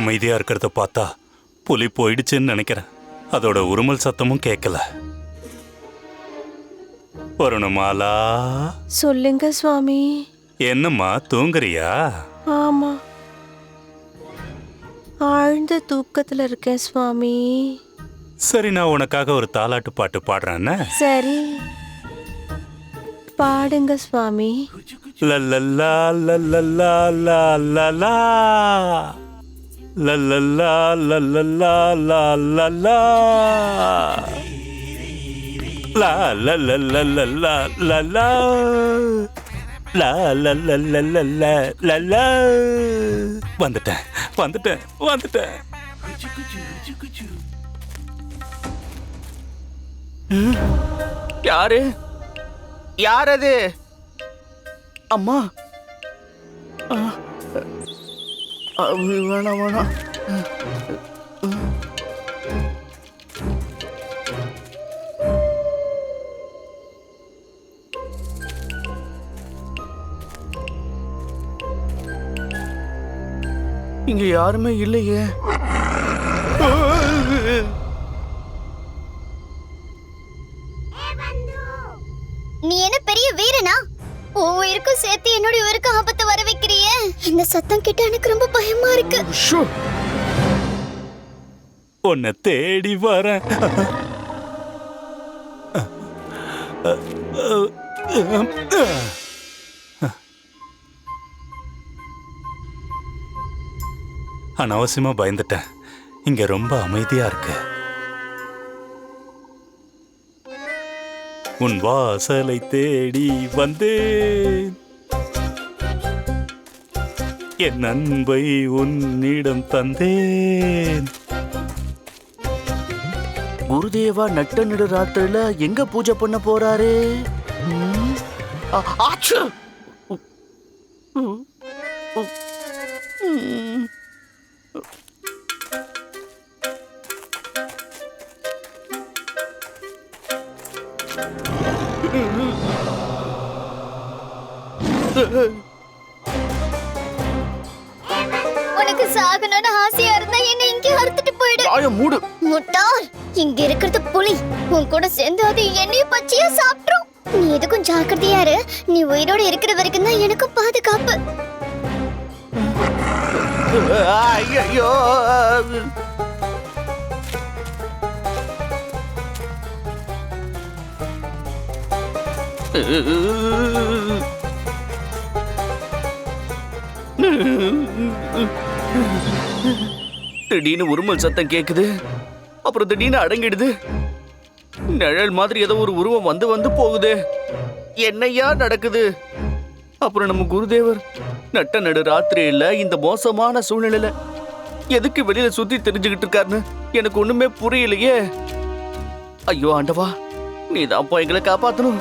அமைதியா இருக்கிறத பார்த்தா புலி போயிடுச்சுன்னு நினைக்கிறேன். அதோட உருமல் சத்தமும் கேட்கல. வருணமாலா? சொல்லுங்க சுவாமி. என்னம்மா தூங்குறியா? ஆமா. ஆழ்ந்த தூக்கத்துல இருக்கேன் சுவாமி. சரி நான் உனக்காக ஒரு தாலாட்டு பாட்டு பாடுறேன்னு. சரி. பாடுங்க சுவாமி. லல்லல்லா லல்லல்லா லாலலா. லல்லல்லா லல்லல்லா லாலலா. லா லல்லல்லல்லல்லா லல்லா லா லல்லல்லல்லல்லா லல்லா வந்துட்டேன் வந்துட்டேன் வந்துட்டேன் யாரு யார் அது அம்மா ஆ, வேணாம் வேணாம். இங்க யாருமே இல்லையே. உன்னை தேடி வரேன். அனாவசியமா பயந்துட்டேன். இங்க ரொம்ப அமைதியா இருக்கு. உன் வாசலை தேடி வந்தேன். என் அன்பை உன்னிடம் தந்தேன். குருதேவா நட்ட நடு ராத்திரில எங்க பூஜை பண்ண போறாரு? ம்? சாகணும்னு ஆசையா இருந்தா என்ன இங்கே அறுத்துட்டு போயிடு. வாய மூடு. முட்டாள் இங்க இருக்கிறது புலி. உன் கூட சேர்ந்து அது என்னையும் பச்சையா சாப்பிட்டுரும் நீ எதுக்கும் ஜாக்கிரதையா இரு. நீ உயிரோட இருக்கிற வரைக்கும் தான் எனக்கும் பாதுகாப்பு. ஐயோ திடீர்னு உருமல் சத்தம் கேக்குது. அப்புறம் திடீர்னு அடங்கிடுது. நிழல் மாதிரி ஏதோ ஒரு உருவம் வந்து வந்து போகுது. என்னையா நடக்குது? அப்புறம் நம்ம குருதேவர் நட்ட நடு ராத்திரியில இந்த மோசமான சூழ்நிலையில எதுக்கு வெளியில சுத்தி தெரிஞ்சுக்கிட்டு இருக்காருன்னு எனக்கு ஒண்ணுமே புரியலையே. ஐயோ ஆண்டவா நீ தான் எங்களை காப்பாத்தணும்.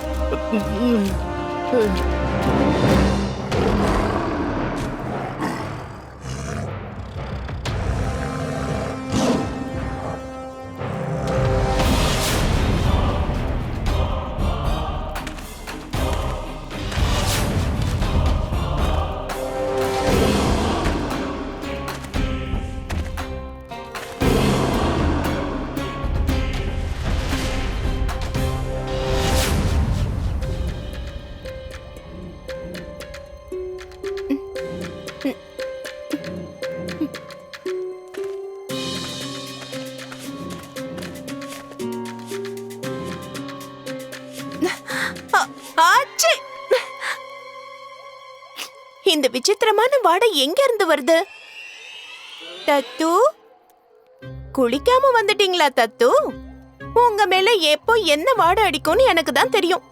வாடை எங்க இருந்து வருது? தத்து? குளிக்காம வந்துட்டீங்களா தத்து? உங்க மேல எப்போ என்ன வாடை அடிக்கும்னு எனக்கு தான் தெரியும்.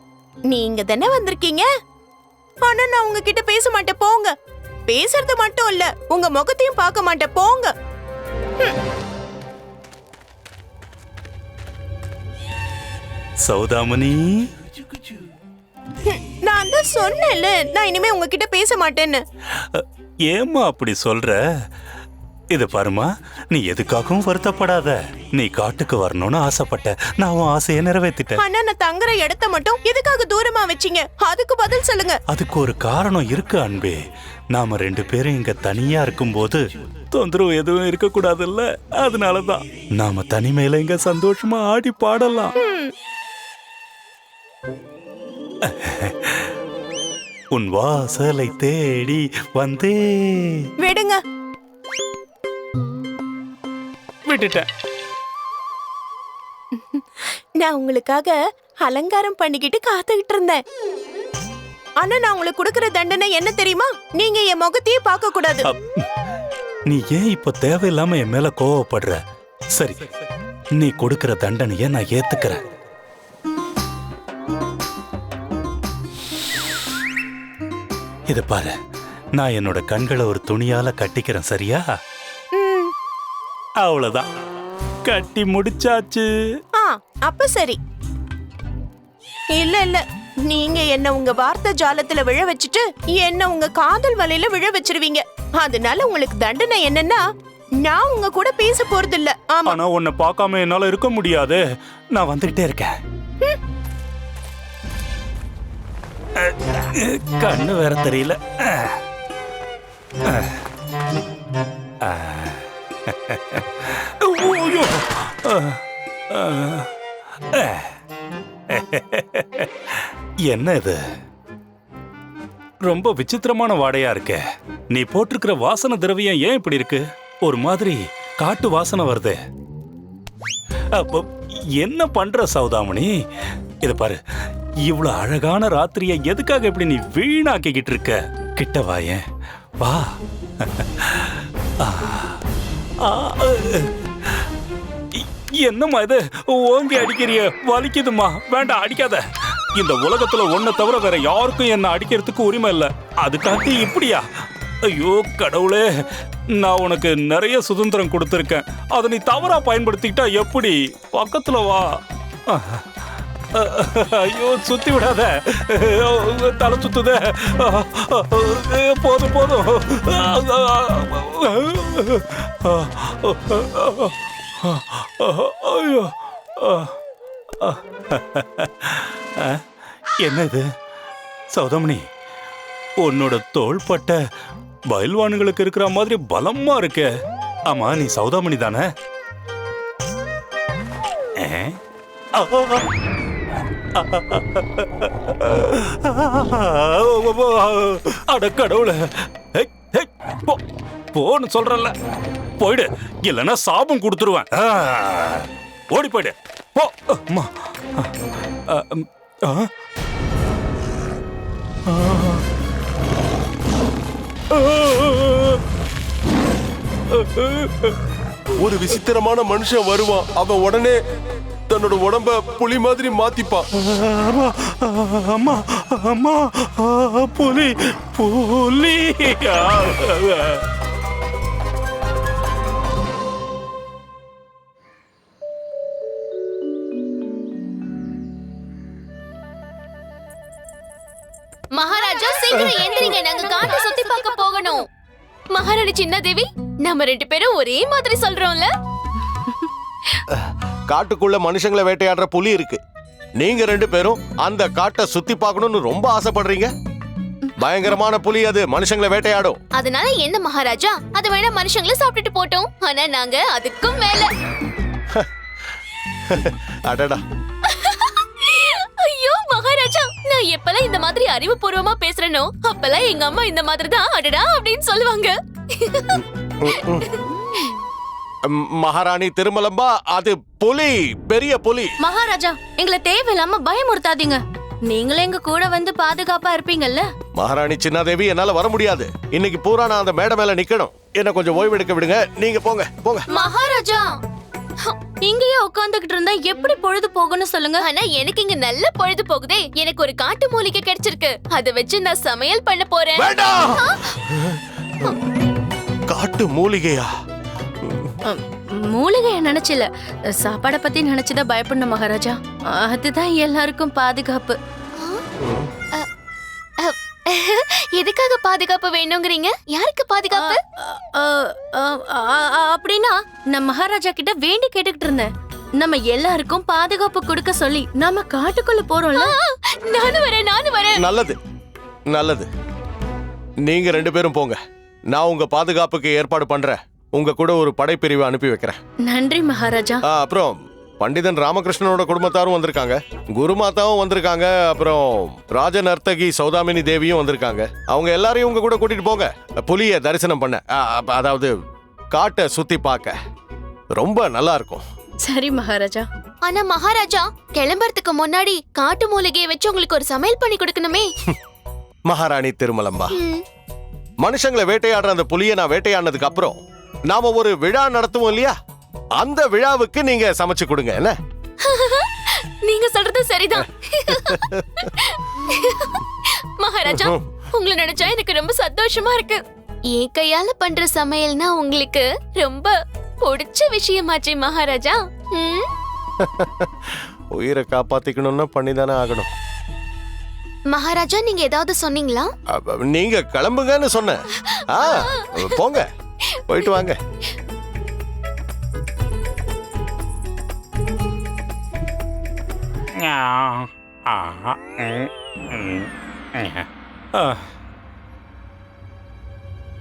நீங்க தானே வந்திருக்கீங்க? ஆனா நான் உங்ககிட்ட பேச மாட்டேன் போங்க. பேசுறது மட்டும் இல்ல உங்க முகத்தையும் பார்க்க மாட்டேன் போங்க. சௌதாமணி நான் தான் சொன்னேன்ல நான் இனிமே உங்ககிட்ட பேச மாட்டேன்னு. அ, ஏம்மா அப்படி சொல்ற? இது பாருமா நீ எதுக்காகவும் வருத்தப்படாத. நீ காட்டுக்கு வரணும்னு ஆசைப்பட்ட. நான் உன் ஆசையை நிறைவேத்திட்டேன். ஆனா நான் தங்குற இடத்த மட்டும் எதுக்காக தூரமா வச்சீங்க? அதுக்கு பதில் சொல்லுங்க. அதுக்கு ஒரு காரணம் இருக்கு அன்பே. நாம ரெண்டு பேரும் இங்க தனியா இருக்கும்போது தொந்தரவு எதுவும் இருக்க கூடாதுல்ல அதனாலதான். நாம தனிமையில இங்க சந்தோஷமா ஆடி பாடலாம். உன் வாசலை தேடி வந்தே விடுங்க. விட்டுட்டேன். நான் உங்களுக்காக அலங்காரம் பண்ணிக்கிட்டு காத்துக்கிட்டு இருந்தேன். ஆனா நான் உங்களுக்கு கொடுக்கற தண்டனை என்ன தெரியுமா? நீங்க என் முகத்தையே பார்க்க கூடாது. நீ ஏன் இப்ப தேவையில்லாம என் மேல கோவப்படுற? சரி நீ கொடுக்கிற தண்டனைய நான் ஏத்துக்கிறேன். இத பாரு. நான் என்னோட கண்களை ஒரு துணியால கட்டிக்கிறேன் சரியா? அவ்வளவுதான். கட்டி முடிச்சாச்சு. ஆ அப்ப சரி. இல்ல இல்ல. நீங்க என்ன உங்க வார்த்தை ஜாலத்துல விழ வச்சுட்டு என்ன உங்க காதல் வலையில விழ வச்சிருவீங்க. அதனால உங்களுக்கு தண்டனை என்னன்னா நான் உங்க கூட பேச போறது இல்ல ஆமா. ஆனா உன்னை பார்க்காம என்னால இருக்க முடியாது. நான் வந்துகிட்டே இருக்கேன். கண்ணு வேற தெரியல. என்ன இது? ரொம்ப விசித்திரமான வாடையா இருக்கே. நீ போட்டிருக்கிற வாசனை திரவியம் ஏன் இப்படி இருக்கு? ஒரு மாதிரி காட்டு வாசனை வருது. அப்ப என்ன பண்ற சௌதாமணி? இது பாரு. இவ்வளவு அழகான ராத்திரிய எதுக்காக இப்படி நீ வீணாக்கிக்கிட்டு இருக்க? கிட்ட வாயேன் வா. ஆ, என்னம்மா இது? ஓங்கி அடிக்கிறிய. வலிக்குதுமா வேண்டாம் அடிக்காத. இந்த உலகத்துல ஒன்ன தவிர வேற யாருக்கும் என்ன அடிக்கிறதுக்கு உரிமை இல்லை. அதுக்காக இப்படியா? ஐயோ கடவுளே. நான் உனக்கு நிறைய சுதந்திரம் கொடுத்துருக்கேன். அதை நீ தவறா பயன்படுத்திக்கிட்டா எப்படி? பக்கத்துல வா. ஐயோ சுத்தி விடாத. தலை சுத்துத. போதும் போதும். ஐயோ. என்ன சௌதமணி உன்னோட தோள்பட்ட பயில்வானுங்களுக்கு இருக்கிற மாதிரி பலமா இருக்கு. ஆமா நீ சௌதாமணி தானே? ஏ? அட கடவுள. போ போன்னு சொல்றல போயிடு. இல்லைன்னா சாபம் கொடுத்துருவேன். ஓடி போயிடு. போ அம்மா. ஒரு விசித்திரமான மனுஷன் வருவான். அவன் உடனே தன்னோட உடம்ப புலி மாதிரி மாத்திப்பான் அம்மா அம்மா புலி புலி. மகாராஜா சீக்கிரம் எந்திரிங்க. நாங்க காட்டை சுத்தி பார்க்க போகணும். மகாராணி சின்னதேவி நம்ம ரெண்டு பேரும் ஒரே மாதிரி சொல்றோம்ல. காட்டுக்குள்ள மனுஷங்களை வேட்டையாடுற புலி இருக்கு. நீங்க ரெண்டு பேரும் அந்த காட்டை சுத்தி பார்க்கணும்னு ரொம்ப ஆசைப்படுறீங்க? பயங்கரமான புலி அது. மனுஷங்களை வேட்டையாடும். அதனால என்ன மகாராஜா? அது வேணா மனுஷங்கள சாப்பிட்டுட்டு போட்டோம். ஆனா நாங்க அதுக்கும் மேல. அடடா. ஐயோ மகாராஜா. நான் எப்பெல்லாம் இந்த மாதிரி அறிவுபூர்வமா பேசுறேனோ அப்பெல்லாம் எங்க அம்மா இந்த மாதிரி தான் அடடா அப்படின்னு சொல்லுவாங்க. மகாராணி திருமலம்பா அது புலி பெரிய புலி. மகாராஜா எங்களை தேவையில்லாம பயமுறுத்தாதீங்க. நீங்களே எங்க கூட வந்து பாதுகாப்பா இருப்பீங்கல்ல? மகாராணி சின்னாதேவி என்னால வர முடியாது. இன்னைக்கு பூரா நான் அந்த மேடை மேல நிக்கணும். என்ன கொஞ்சம் ஓய்வு எடுக்க விடுங்க. நீங்க போங்க போங்க. மகாராஜா இங்கேயே உட்காந்துக்கிட்டு இருந்தா எப்படி பொழுது போகும்னு சொல்லுங்க? ஆனா எனக்கு இங்க நல்ல பொழுது போகுதே. எனக்கு ஒரு காட்டு மூலிகை கிடைச்சிருக்கு. அத வச்சு நான் சமையல் பண்ண போறேன். வேண்டாம்! காட்டு மூலிகையா? மூலிகைய நினைச்சில. சாப்பாட பத்தி நினைச்சுதான் பயப்படணும் மகாராஜா. அதுதான் எல்லாருக்கும் பாதுகாப்பு. எதுக்காக பாதுகாப்பு வேணுங்கிறீங்க? யாருக்கு பாதுகாப்பு? அப்படின்னா நான் மகாராஜா கிட்ட வேண்டி கேட்டுக்கிட்டு இருந்தேன். நம்ம எல்லாருக்கும் பாதுகாப்பு கொடுக்க சொல்லி நாம காட்டுக்குள்ள போறோம்ல? நானும் வரேன் நானும் வரேன். நல்லது நல்லது. நீங்க ரெண்டு பேரும் போங்க. நான் உங்க பாதுகாப்புக்கு ஏற்பாடு பண்றேன். உங்க கூட ஒரு படைப்பிரிவை அனுப்பி வைக்கிறேன். நன்றி மகாராஜா. ஆ, அப்புறம் பண்டிதன் ராமகிருஷ்ணனோட குடும்பத்தாரும் வந்திருக்காங்க. குருமாதாவும் வந்திருக்காங்க அப்புறம் ராஜ நர்த்தகி சௌதாமினி தேவியும் வந்திருக்காங்க. அவங்க எல்லாரையும் உங்க கூட கூட்டிட்டு போங்க. புலிய தரிசனம் பண்ண. ஆ, அப்ப அதாவது காட்டை சுத்தி பார்க்க. ரொம்ப நல்லா இருக்கும். சரி மகாராஜா. ஆனா மகாராஜா கிளம்புறதுக்கு முன்னாடி காட்டு மூலிகையை வச்சு உங்களுக்கு ஒரு சமையல் பண்ணி கொடுக்கணுமே. மகாராணி திருமலம்பா. ம். மனுஷங்களை வேட்டையாடுற அந்த புலியை நான் வேட்டையாடினதுக்கு அப்புறம் நாம ஒரு விழா நடத்துவோம் இல்லையா? அந்த விழாவுக்கு நீங்க சமைச்சு கொடுங்க என்ன? நீங்க சொல்றது சரிதான். மகாராஜா உங்களை நினைச்சா எனக்கு ரொம்ப சந்தோஷமா இருக்கு. என் கையால பண்ற சமையல்னா உங்களுக்கு ரொம்ப பிடிச்ச விஷயமாச்சே மகாராஜா? உயிரை காப்பாத்திக்கணும்னா பண்ணிதானே ஆகணும். மகாராஜா நீங்க ஏதாவது சொன்னீங்களா? நீங்க கிளம்புங்கன்னு சொன்னேன். போங்க. போயிட்டு வாங்க ஆ.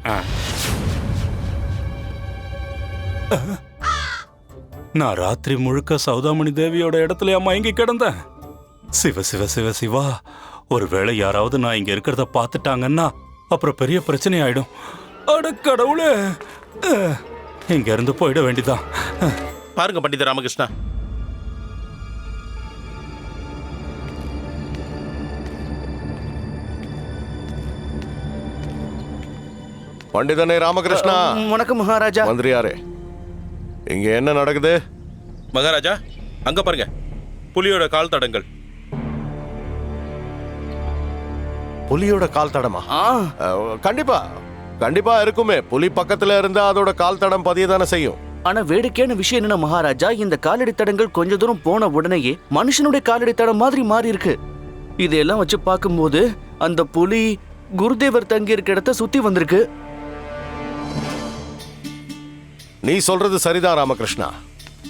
ஆ. நான் ராத்திரி முழுக்க சௌதாமணி தேவியோட இடத்துல மயங்கி கிடந்தேன் சிவ சிவ சிவ சிவா ஒருவேளை யாராவது நான் இங்க இருக்கிறத பார்த்துட்டாங்கன்னா அப்புறம் பெரிய பிரச்சனை ஆயிடும் அட கடவுளே இங்க இருந்து போயிட வேண்டிதான். பாருங்க பண்டித ராமகிருஷ்ணா. பண்டிதனே ராமகிருஷ்ணா. வணக்கம் மகாராஜா. மந்திரியாரே இங்க என்ன நடக்குது? மகாராஜா அங்க பாருங்க. புலியோட கால் தடங்கள். புலியோட கால் தடமா? கண்டிப்பா. கண்டிப்பா இருக்குமே. புலி பக்கத்துல இருந்தா அதோட கால் தடம் பதியதானே செய்யும். ஆனா வேடிக்கையான விஷயம் என்ன மகாராஜா இந்த காலடி தடங்கள் கொஞ்ச தூரம் போன உடனேயே மனுஷனுடைய காலடி தடம் மாதிரி மாறி இருக்கு இதையெல்லாம் வச்சு பார்க்கும்போது அந்த புலி குருதேவர் தங்கி இருக்க இடத்த சுத்தி வந்திருக்கு. நீ சொல்றது சரிதான் ராமகிருஷ்ணா.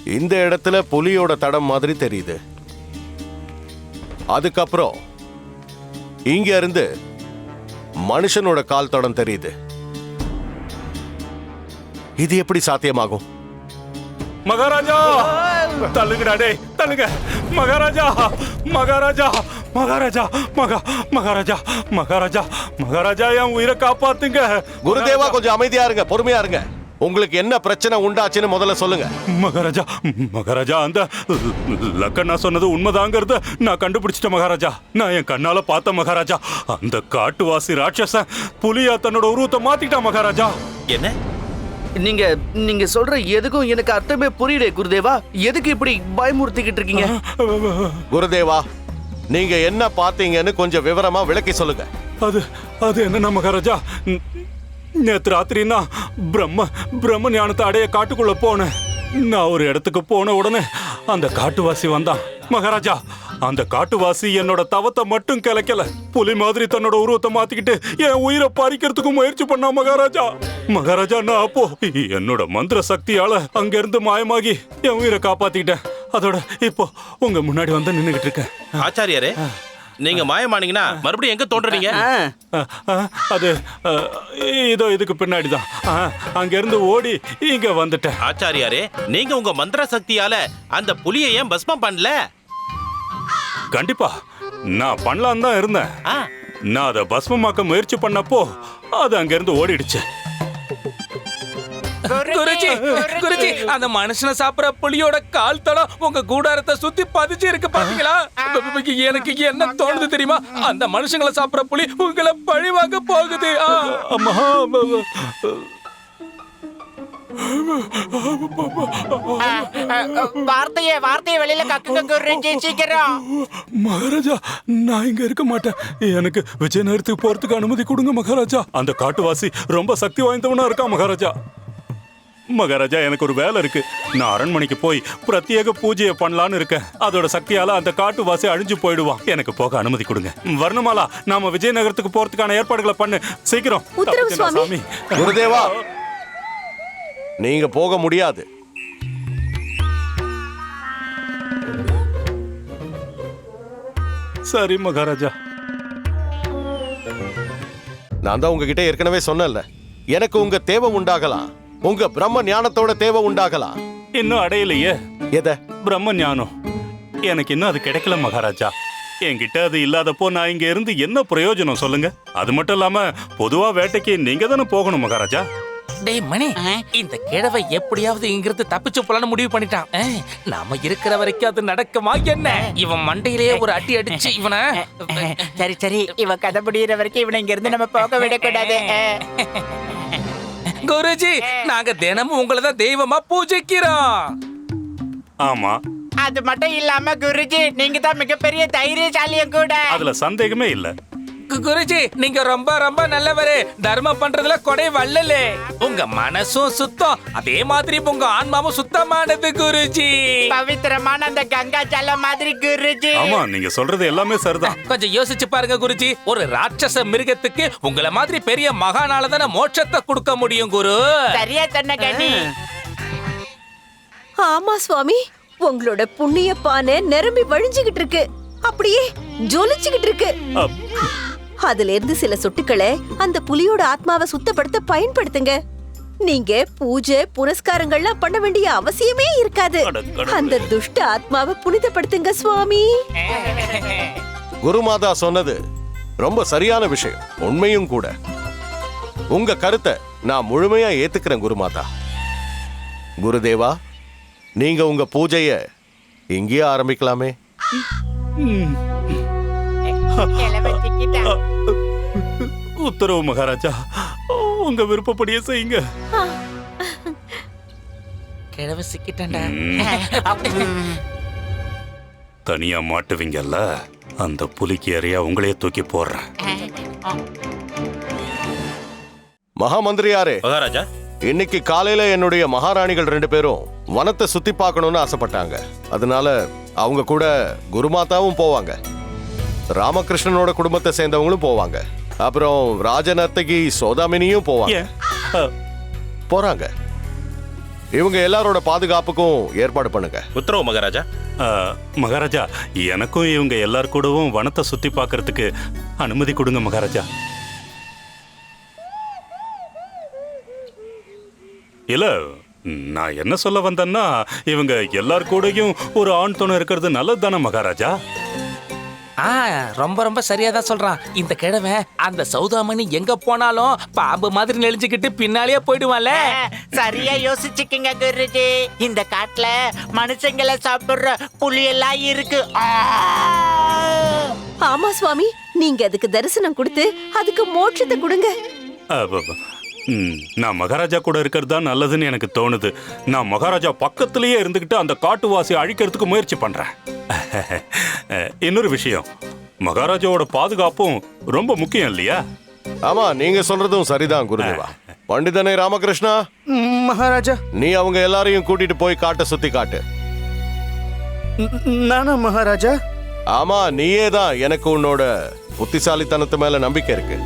இந்த இடத்துல புலியோட தடம் மாதிரி தெரியுது. அதுக்கப்புறம் இங்க இருந்து மனுஷனோட கால் தடம் தெரியுது. இது எப்படி சாத்தியமாகும்? மகாராஜா! தள்ளுங்கடா டேய் தள்ளுங்க. மகாராஜா மகாராஜா மகாராஜா மகா மகாராஜா மகாராஜா மகாராஜா என் உயிரை காப்பாத்துங்க. குருதேவா கொஞ்சம் அமைதியா இருங்க பொறுமையா இருங்க. உங்களுக்கு என்ன பிரச்சனை உண்டாச்சுன்னு முதல்ல சொல்லுங்க. மகாராஜா மகாராஜா அந்த லக்கண்ணா சொன்னது உண்மைதாங்கிறத நான் கண்டுபிடிச்சிட்டேன் மகாராஜா. நான் என் கண்ணால பார்த்த மகாராஜா. அந்த காட்டுவாசி ராட்சசன் புலியா தன்னோட உருவத்தை மாத்திட்டான் மகாராஜா. என்ன? நீங்க நீங்க சொல்ற எதுக்கும் எனக்கு அர்த்தமே புரியல குருதேவா. எதுக்கு இப்படி பயமுறுத்திக்கிட்டு இருக்கீங்க? குருதேவா நீங்க என்ன பார்த்தீங்கன்னு கொஞ்சம் விவரமா விளக்கி சொல்லுங்க. அது அது என்னன்னா மகாராஜா ந- நேத்து ராத்திரி நான் பிரம்ம பிரம்ம ஞானத்தை அடைய காட்டுக்குள்ள போனேன். நான் ஒரு இடத்துக்கு போன உடனே அந்த காட்டுவாசி வந்தான். மகாராஜா அந்த காட்டுவாசி என்னோட தவத்தை மட்டும் கிளைக்கல புலி மாதிரி தன்னோட உருவத்தை மாத்திக்கிட்டு என் உயிரை பறிக்கிறதுக்கு முயற்சி பண்ணா மகாராஜா. மகாராஜா நான் அப்போ என்னோட மந்திர சக்தியால அங்க இருந்து மாயமாகி என் உயிரை காப்பாத்திக்கிட்டேன். அதோட இப்போ உங்க முன்னாடி வந்து நின்னுகிட்டு இருக்கேன். ஆச்சாரியாரே நீங்க மாயமானீங்கன்னா மறுபடியும் எங்க தோன்றீங்க அது இதோ இதுக்கு பின்னாடி தான். அங்கிருந்து ஓடி இங்க வந்துட்டேன். ஆச்சாரியாரே நீங்க உங்க மந்திர சக்தியால அந்த புலியை ஏன் பஸ்மம் பண்ணல? கண்டிப்பா. நான் பண்ணலாம் தான் இருந்தேன். நான் அதை பஸ்மமாக்க முயற்சி பண்ணப்போ அது அங்கிருந்து ஓடிடுச்சு. குருஜி குருஜி அந்த மனுஷனை சாப்பிடுற புலியோட கால் தடம் உங்க கூடாரத்தை சுத்தி பதிச்சு இருக்கு பாத்தீங்களா? எனக்கு என்ன தோணுது தெரியுமா? அந்த மனுஷங்களை சாப்பிடுற புலி உங்களை பழிவாங்க போகுது. வார்த்தைய வார்த்தைய வெளியில கக்குங்க குருஜி சீக்கிரம் மகாராஜா நான் இங்க இருக்க மாட்டேன். எனக்கு விஜயநகரத்துக்கு போறதுக்கு அனுமதி கொடுங்க மகாராஜா. அந்த காட்டுவாசி ரொம்ப சக்தி வாய்ந்தவனா இருக்கான் மகாராஜா? மகாராஜா எனக்கு ஒரு வேலை இருக்கு. நான் அரண்மனைக்கு போய் பிரத்யேக பூஜையை பண்ணலான்னு இருக்கேன். அதோட சக்தியால அந்த காட்டுவாசி அழிஞ்சு போயிடுவான். எனக்கு போக அனுமதி கொடுங்க. வர்ணமாலா நாம விஜயநகரத்துக்கு போறதுக்கான ஏற்பாடுகளை பண்ணு. சீக்கிரம். சுவாமி. குருதேவா நீங்க போக முடியாது. சரி மகாராஜா. நான் தான் உங்ககிட்ட ஏற்கனவே சொன்னேன்ல. எனக்கு உங்க தேவை உண்டாகலாம் உங்க பிரம்ம ஞானத்தோட தேவை உண்டாகலாம் இன்னும் அடையலையே. எதை? பிரம்ம ஞானம். எனக்கு இன்னும் அது கிடைக்கல மகாராஜா. என்கிட்ட அது இல்லாதப்போ நான் இங்க இருந்து என்ன பிரயோஜனம் சொல்லுங்க? அது மட்டும் இல்லாம பொதுவா வேட்டைக்கு நீங்க தானே போகணும் மகாராஜா? டேய் மணி இந்த கிழவை எப்படியாவது இங்கிருந்து தப்பிச்சு போலான்னு முடிவு பண்ணிட்டான். நாம இருக்கிற வரைக்கும் அது நடக்குமா என்ன? இவன் மண்டையிலேயே ஒரு அடி அடிச்சு இவனை சரி சரி. இவ கதை முடியிற வரைக்கும் இவனை இங்க இருந்து நம்ம போக விடக்கூடாது. குருஜி நாங்க தினமும் உங்களை தான் தெய்வமா பூஜிக்கிறோம். ஆமா. அது மட்டும் இல்லாம குருஜி நீங்க தான் மிகப்பெரிய தைரியசாலியும் கூட. அதுல சந்தேகமே இல்ல. குருஜி நீங்க ரொம்ப ரொம்ப நல்லவரு. தர்மம் பண்றதுல கொடை வள்ளலே உங்க மனசும் சுத்தம். அதே மாதிரி உங்க ஆன்மாவும் சுத்தமானது குருஜி. பவித்திரமான அந்த கங்கா ஜலம் மாதிரி குருஜி. ஆமா நீங்க சொல்றது எல்லாமே சரிதான். கொஞ்சம் யோசிச்சு பாருங்க குருஜி. ஒரு ராட்சச மிருகத்துக்கு உங்கள மாதிரி பெரிய மகானால தானே மோட்சத்தை கொடுக்க முடியும் குரு. சரியா சொன்ன கண்ணி ஆமா சுவாமி. உங்களோட புண்ணிய பானை நிரம்பி வழிஞ்சுகிட்டு இருக்கு. அப்படியே ஜொலிச்சுகிட்டு இருக்கு. அதுல இருந்து சில சொட்டுக்களை அந்த புலியோட ஆத்மாவை சுத்தப்படுத்த பயன்படுத்துங்க. நீங்க பூஜை புரஸ்காரங்கள்லாம் பண்ண வேண்டிய அவசியமே இருக்காது. அந்த துஷ்ட ஆத்மாவை புனிதப்படுத்துங்க சுவாமி. குருமாதா சொன்னது ரொம்ப சரியான விஷயம். உண்மையும் கூட. உங்க கருத்தை நான் முழுமையா ஏத்துக்கிறேன் குருமாதா. குருதேவா நீங்க உங்க பூஜைய இங்கேயே ஆரம்பிக்கலாமே. கிழவ சிக்கிட்டான். உத்தரவு மகாராஜா. உங்க விருப்பப்படியே செய்யுங்க. கிழவு சிக்கிட்டேன்டா. தனியா மாட்டுவீங்கல்ல? அந்த புலிக்கு ஏறியா உங்களையே தூக்கி போடுறேன். மகாமந்திரியாரே மகாராஜா. இன்னைக்கு காலையில என்னுடைய மகாராணிகள் ரெண்டு பேரும் வனத்தை சுத்தி பார்க்கணும்னு ஆசைப்பட்டாங்க. அதனால அவங்க கூட குருமாதாவும் போவாங்க. ராமகிருஷ்ணனோட குடும்பத்தை சேர்ந்தவங்களும் போவாங்க. அப்புறம் ராஜநர்த்தகி சோதாமினியும் போவாங்க. போறாங்க. இவங்க எல்லாரோட பாதுகாப்புக்கும் ஏற்பாடு பண்ணுங்க. உத்தரவு மகாராஜா. மகாராஜா எனக்கும் இவங்க எல்லார் கூடவும் வனத்தை சுத்தி பார்க்கறதுக்கு அனுமதி கொடுங்க மகாராஜா. இல்ல நான் என்ன சொல்ல வந்தேன்னா இவங்க எல்லார் கூடயும் ஒரு ஆண் துணை இருக்கிறது நல்லது தானே மகாராஜா? ஆ ரொம்ப ரொம்ப சரியா தான் சொல்றான். இந்த கிழவன் அந்த சௌதாமணி எங்க போனாலும் பாம்பு மாதிரி நெளிஞ்சுக்கிட்டு பின்னாலேயே போயிடுவான்ல. சரியா யோசிச்சுக்கங்க குருஜி. இந்த காட்டுல மனுஷங்களை சாப்பிடுற புலி எல்லாம் இருக்கு. ஆ! ஆமா சுவாமி. நீங்க அதுக்கு தரிசனம் கொடுத்து அதுக்கு மோட்சத்தை கொடுங்க. நான் மகாராஜா கூட இருக்கிறது தான் நல்லதுன்னு எனக்கு தோணுது. நான் மகாராஜா பக்கத்திலேயே இருந்துகிட்டு அந்த காட்டுவாசியை அழிக்கிறதுக்கு முயற்சி பண்றேன். அ, இன்னொரு விஷயம். மகாராஜாவோட பாதுகாப்பும் ரொம்ப முக்கியம் இல்லையா? ஆமா நீங்க சொல்றதும் சரிதான் குருதேவா. பண்டிதனை ராமகிருஷ்ணா. மகாராஜா. நீ அவங்க எல்லாரையும் கூட்டிட்டு போய் காட்டை சுத்தி காட்டு. நானா மகாராஜா? ஆமா நீயே தான் எனக்கு உன்னோட புத்திசாலித்தனத்து மேல நம்பிக்கை இருக்கு.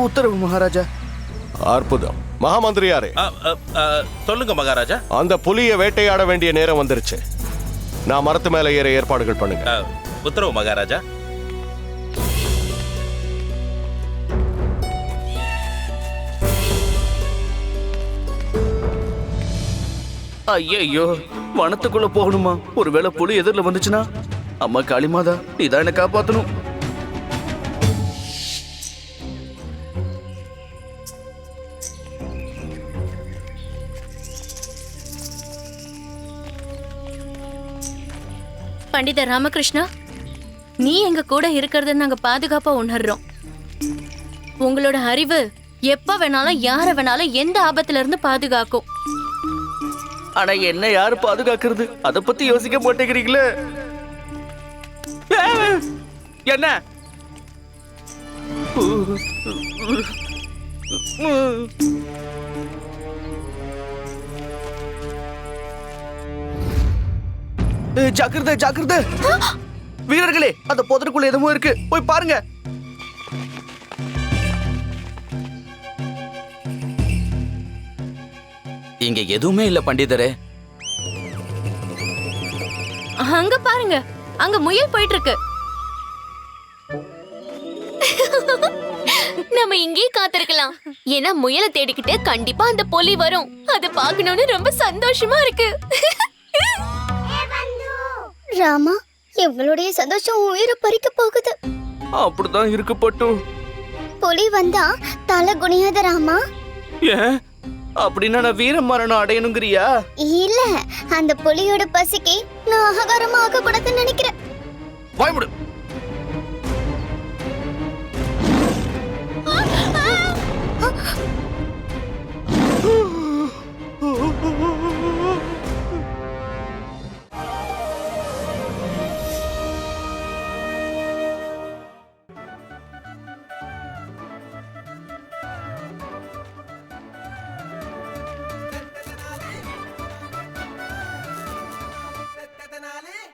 உத்தரவு மகாராஜா. அற்புதம். மகாமந்திரியாரே. சொல்லுங்க மகாராஜா. அந்த புலியை வேட்டையாட வேண்டிய நேரம் வந்துருச்சு. நான் மரத்து மேல ஏற ஏற்பாடுகள் பண்ணுங்க. உத்தரவு மகாராஜா. ஐயோ வனத்துக்குள்ள போகணுமா? ஒருவேளை புலி எதிரில் வந்துச்சுன்னா? அம்மா காளிமாதா நீ தான் என்ன காப்பாத்தணும். பண்டித ராமகிருஷ்ணா நீ எங்க கூட இருக்கிறத நாங்க பாதுகாப்பா உணர்றோம். உங்களோட அறிவு எப்ப வேணாலும் யார வேணாலும் எந்த ஆபத்துல இருந்து பாதுகாக்கும். ஆனா என்ன யாரு பாதுகாக்கிறது? அத பத்தி யோசிக்க மாட்டேங்கிறீங்களே. ஆ! என்ன? ஏய், ஜாக்கிரதை ஜாக்கிரதை. வீரர்களே அந்த புதருக்குள்ள எதுவும் இருக்கு. போய் பாருங்க. இங்க எதுவுமே இல்ல பண்டிதரே. அங்க பாருங்க. அங்க முயல் போயிட்டு இருக்கு நம்ம இங்கேயே காத்திருக்கலாம். ஏன்னா முயலை தேடிக்கிட்டு கண்டிப்பா அந்த புலி வரும். அதை பார்க்கணும்னு ரொம்ப சந்தோஷமா இருக்கு. ராமா எங்களுடைய சந்தோஷம் உயிரை பறிக்க போகுது. அப்படிதான் இருக்கு பட்டு. புலி வந்தா தலை குனியாத ராமா. ஏன்? அப்படின்னா நான் வீர மரணம் அடையணுங்கிறியா? இல்ல அந்த புலியோட பசிக்கு நான் அககாரமா ஆகக்கூடாதுன்னு நினைக்கிறேன். பயப்படு